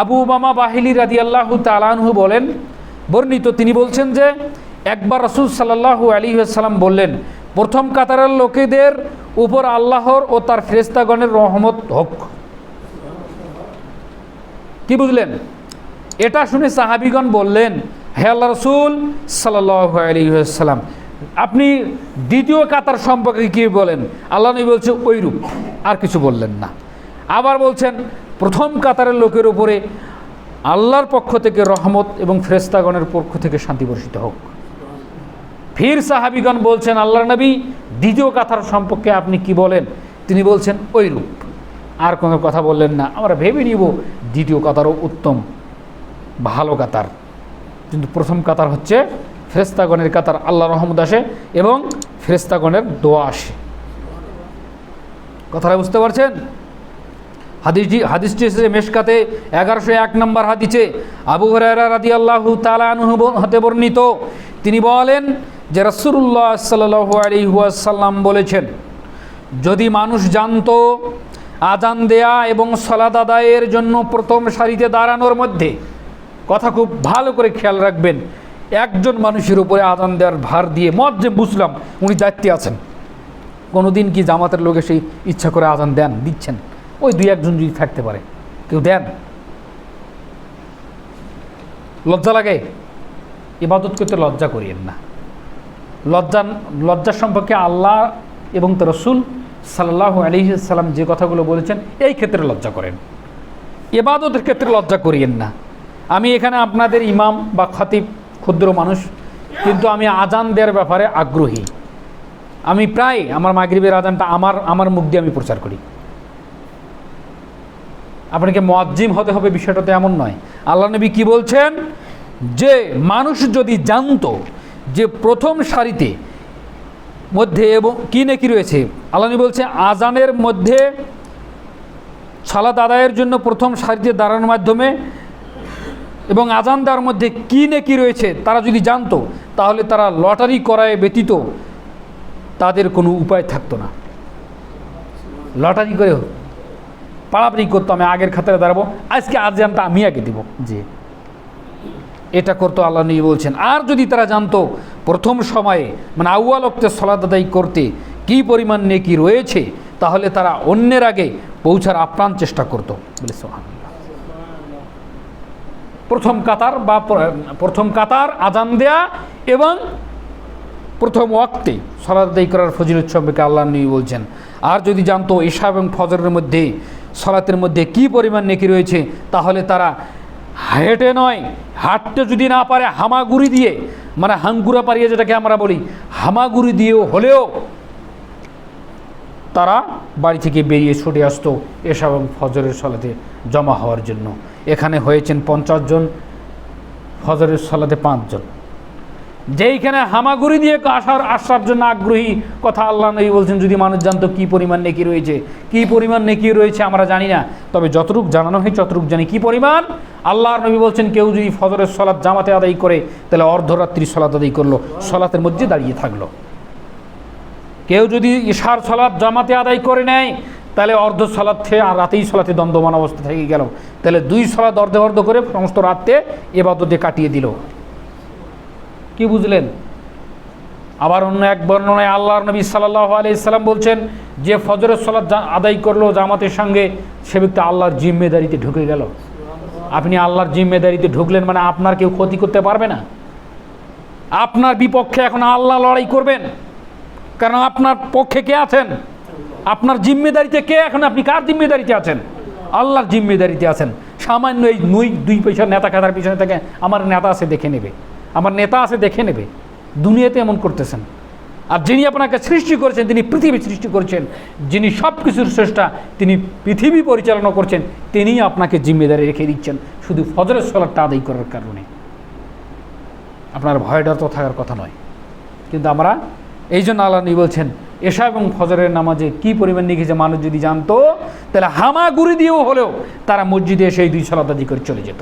আবু মামা বাহিলি রাদি আল্লাহ তালানহু বলেন, বর্ণিত তিনি বলছেন যে, একবার রসুল সাল্লাহু আলী সাল্লাম বললেন, প্রথম কাতারের লোকেদের উপর আল্লাহর ও তার ফেরেস্তাগণের রহমত হোক। কি বুঝলেন? এটা শুনে সাহাবিগণ বললেন, হে আল্লাহ রসুল সাল্লাহ আলী সাল্লাম আপনি দ্বিতীয় কাতার সম্পর্কে কি বলেন? আল্লাহ নবী বলছে ওইরূপ আর কিছু বললেন না। আবার বলছেন প্রথম কাতারের লোকের উপরে আল্লাহর পক্ষ থেকে রহমত এবং ফ্রেস্তাগণের পক্ষ থেকে শান্তি বর্ষিত হোক। ফির সাহাবিগণ বলছেন আল্লাহ নবী, দ্বিতীয় কাতার সম্পর্কে আপনি কি বলেন? তিনি বলছেন ওইরূপ আর কোনো কথা বললেন না। আমরা ভেবে নিব দ্বিতীয় কাতারও উত্তম, ভালো কাতার। কিন্তু প্রথম কাতার হচ্ছে ফেরেস্তাগণের কাতার আল্লাহ রহমদ আসে এবং ফেরেস্তাগণের দোয়া আসে। কথাটা বুঝতে পারছেন? হাদিসটি হাদিসটি এসেছে মেশকাতে এগারোশো এক নম্বর হাদিসে। আবু হরারা রাদি আল্লাহ তালানহ হতে বর্ণিত। তিনি বলেন যে রসুল্লাহ সাল্লু সাল্লাম বলেছেন, যদি মানুষ জানতো আজান দেয়া এবং সলাদ আদায়ের জন্য প্রথম সারিতে দাঁড়ানোর মধ্যে, কথা খুব ভালো করে খেয়াল রাখবেন, একজন মানুষের উপরে আজান দেওয়ার ভার দিয়ে মত যে বুঝলাম, উনি দায়িত্বে আছেন। কোনো দিন কি জামাতের লোকে সেই ইচ্ছা করে আজান দেন, দিচ্ছেন? ওই দুই একজন যদি থাকতে পারে, কেউ দেন। লজ্জা লাগে? ইবাদত করতে লজ্জা করিয়েন না। লজ্জা লজ্জার সম্পর্কে আল্লাহ এবং তো রসুল সাল্লাহ আলহিসাল্লাম যে কথাগুলো বলেছেন, এই ক্ষেত্রে লজ্জা করেন। এবাদতের ক্ষেত্রে লজ্জা করিয়েন না। আমি এখানে আপনাদের ইমাম বা খতিব, ক্ষুদ্র মানুষ, কিন্তু আমি আজান দেওয়ার ব্যাপারে আগ্রহী। আমি প্রায় আমার মাগরিবের আজানটা আমার আমার মুখ দিয়ে আমি প্রচার করি। আপনাকে মোয়াজ্জিম হতে হবে, বিষয়টা তো এমন নয়। আল্লাহ নবী কি বলছেন? যে মানুষ যদি জানতো যে প্রথম সারিতে মধ্যে এবং কী নাকি রয়েছে, আল্লাহ বলছে, আজানের মধ্যে সালাদ আদায়ের জন্য প্রথম সারিতে দাঁড়ানোর মাধ্যমে এবং আজান দেওয়ার মধ্যে কী নাকি রয়েছে, তারা যদি জানতো, তাহলে তারা লটারি করায় ব্যতীত তাদের কোনো উপায় থাকতো না। লটারি করে পাড়াপাড়ি করতো আমি আগের খাতারে দাঁড়াবো আজকে আজানটা আমি আগে দিব। জি। এটা করতো আল্লাহ নবী বলছেন। আর যদি তারা জানতো প্রথম সময়ে মানে আউয়াল অক্তে সলাদ আদায় করতে কী পরিমাণ নেকি রয়েছে তাহলে তারা অন্যের আগে পৌঁছার আপ্রাণ চেষ্টা করতো। বলে সোহান প্রথম কাতার বা প্রথম কাতার আজান দেয়া এবং প্রথম ওয়াক্তে সলাদাদাই করার ফজিলত সম্পর্কে আল্লাহ নবী বলছেন। আর যদি জানতো ঈশা এবং ফজরের মধ্যে সলাতের মধ্যে কি পরিমাণ নেকি রয়েছে, তাহলে তারা হেঁটে নয়, হাঁটতে যদি না পারে হামাগুড়ি দিয়ে মানে হাঙ্গুরা পারিয়ে যেটাকে আমরা বলি, হামাগুড়ি দিয়েও হলেও তারা বাড়ি থেকে বেরিয়ে ছুটে আসতো এসব ফজরের সলাতে জমা হওয়ার জন্য। এখানে হয়েছেন পঞ্চাশ জন, ফজরের সলাতে পাঁচজন। যেইখানে হামাগুড়ি দিয়ে আসার আসার জন্য আগ্রহী কথা আল্লাহ নবী বলছেন, যদি মানুষ জানতো কী পরিমাণ নেকি রয়েছে, কী পরিমাণ নেকি রয়েছে আমরা জানি না। তবে যতটুক জানানো হয় যতটুক জানি কী পরিমাণ। আল্লাহর নবী বলছেন, কেউ যদি ফজরের সলাৎ জামাতে আদায় করে, তাহলে অর্ধরাত্রি সলাৎ আদায় করল, সলাতের মধ্যে দাঁড়িয়ে থাকল। কেউ যদি ইশার সলাৎ জামাতে আদায় করে নেয়, তাহলে অর্ধ সলাৎ থেকে আর রাতেই সলাতে দ্বন্দ্বমান অবস্থা থেকে গেল। তাহলে দুই সলাদ অর্ধে অর্ধ করে সমস্ত রাতে এবাদতে কাটিয়ে দিল। কি বুঝলেন? আবার অন্য এক বর্ণনায় আল্লাহর নবী সাল্লাহ আলাইসাল্লাম বলছেন, যে ফজরের সলাৎ আদায় করল জামাতের সঙ্গে, সে ব্যক্তি আল্লাহর জিম্মেদারিতে ঢুকে গেল। আপনি আল্লাহর জিম্মেদারিতে ঢুকলেন মানে আপনার কেউ ক্ষতি করতে পারবে না। আপনার বিপক্ষে এখন আল্লাহ লড়াই করবেন। কারণ আপনার পক্ষে কে আছেন? আপনার জিম্মেদারিতে কে এখন? আপনি কার জিম্মেদারিতে আছেন? আল্লাহর জিম্মেদারিতে আছেন। সামান্য এই নুই দুই পয়সার নেতা খাতার পিছনে থেকে আমার নেতা আছে, দেখে নেবে। আমার নেতা আছে, দেখে নেবে। দুনিয়াতে এমন করতেছেন। আর যিনি আপনাকে সৃষ্টি করেছেন, তিনি পৃথিবী সৃষ্টি করেছেন, যিনি সব কিছুর শ্রেষ্ঠা তিনি পৃথিবী পরিচালনা করছেন, তিনিই আপনাকে জিম্মেদারি রেখে দিচ্ছেন। শুধু ফজরের সলাটটা আদায় করার কারণে। আপনার ভয় ডর তো থাকার কথা নয়। কিন্তু আমরা এই জন্য আল্লাহ নবী বলছেন, এশা এবং ফজরের নামাজে কি পরিমাণ লিখেছে মানুষ যদি জানতো, তাহলে হামাগুড়ি দিয়েও হলেও তারা মসজিদে এসে এই দুই সলাত করে চলে যেত।